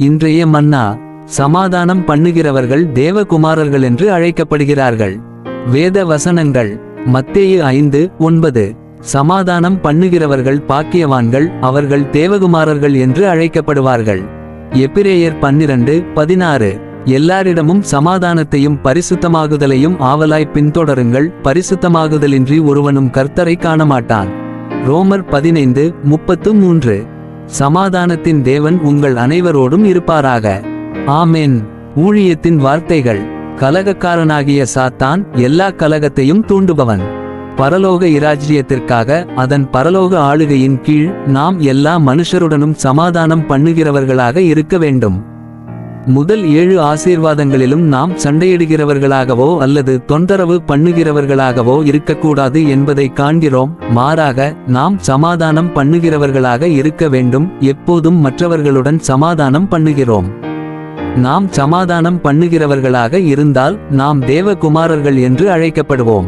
இன்றைய மன்னா சமாதானம் பண்ணுகிறவர்கள் தேவகுமாரர்கள் என்று அழைக்கப்படுகிறார்கள். வேத வசனங்கள் மத்தேயு ஐந்து ஒன்பது. சமாதானம் பண்ணுகிறவர்கள் பாக்கியவான்கள் அவர்கள் தேவகுமாரர்கள் என்று அழைக்கப்படுவார்கள். எபிரேயர் பன்னிரண்டு பதினாறு. எல்லாரிடமும் சமாதானத்தையும் பரிசுத்தமாகுதலையும் ஆவலாய் பின்தொடருங்கள் பரிசுத்தமாகுதலின்றி ஒருவனும் கர்த்தரை காணமாட்டான். ரோமர் பதினைந்து முப்பத்து மூன்று. சமாதானத்தின் தேவன் உங்கள் அனைவரோடும் இருப்பாராக. ஆமென். ஊழியத்தின் வார்த்தைகள். கலகக்காரனாகிய சாத்தான் எல்லா கலகத்தையும் தூண்டுபவன். பரலோக இராஜ்யத்திற்காக அதன் பரலோக ஆளுகையின் கீழ் நாம் எல்லா மனுஷருடனும் சமாதானம் பண்ணுகிறவர்களாக இருக்க வேண்டும். முதல் ஏழு ஆசீர்வாதங்களிலும் நாம் சண்டையிடுகிறவர்களாகவோ அல்லது தொந்தரவு பண்ணுகிறவர்களாகவோ இருக்கக்கூடாது என்பதை காண்கிறோம். மாறாக நாம் சமாதானம் பண்ணுகிறவர்களாக இருக்க வேண்டும். எப்போதும் மற்றவர்களுடன் சமாதானம் பண்ணுகிறோம். நாம் சமாதானம் பண்ணுகிறவர்களாக இருந்தால் நாம் தேவகுமாரர்கள் என்று அழைக்கப்படுவோம்.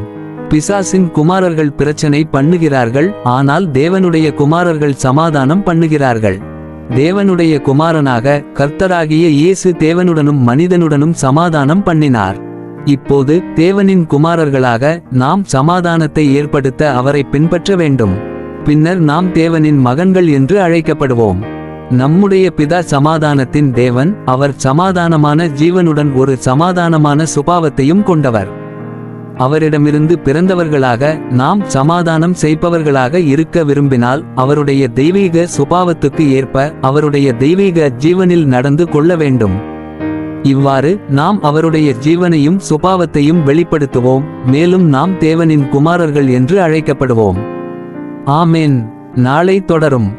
பிசாசின் குமாரர்கள் பிரச்சனை பண்ணுகிறார்கள் ஆனால் தேவனுடைய குமாரர்கள் சமாதானம் பண்ணுகிறார்கள். தேவனுடைய குமாரனாக கர்த்தராகிய இயேசு தேவனுடனும் மனிதனுடனும் சமாதானம் பண்ணினார். இப்போது தேவனின் குமாரர்களாக நாம் சமாதானத்தை ஏற்படுத்த அவரை பின்பற்ற வேண்டும். பின்னர் நாம் தேவனின் மகன்கள் என்று அழைக்கப்படுவோம். நம்முடைய பிதா சமாதானத்தின் தேவன் அவர் சமாதானமான ஜீவனுடன் ஒரு சமாதானமான சுபாவத்தையும் கொண்டவர். அவரிடமிருந்து பிறந்தவர்களாக நாம் சமாதானம் செய்பவர்களாக இருக்க விரும்பினால் அவருடைய தெய்வீக சுபாவத்துக்கு ஏற்ப அவருடைய தெய்வீக ஜீவனில் நடந்து கொள்ள வேண்டும். இவ்வாறு நாம் அவருடைய ஜீவனையும் சுபாவத்தையும் வெளிப்படுத்துவோம் மேலும் நாம் தேவனின் குமாரர்கள் என்று அழைக்கப்படுவோம். ஆமேன். நாளை தொடரும்.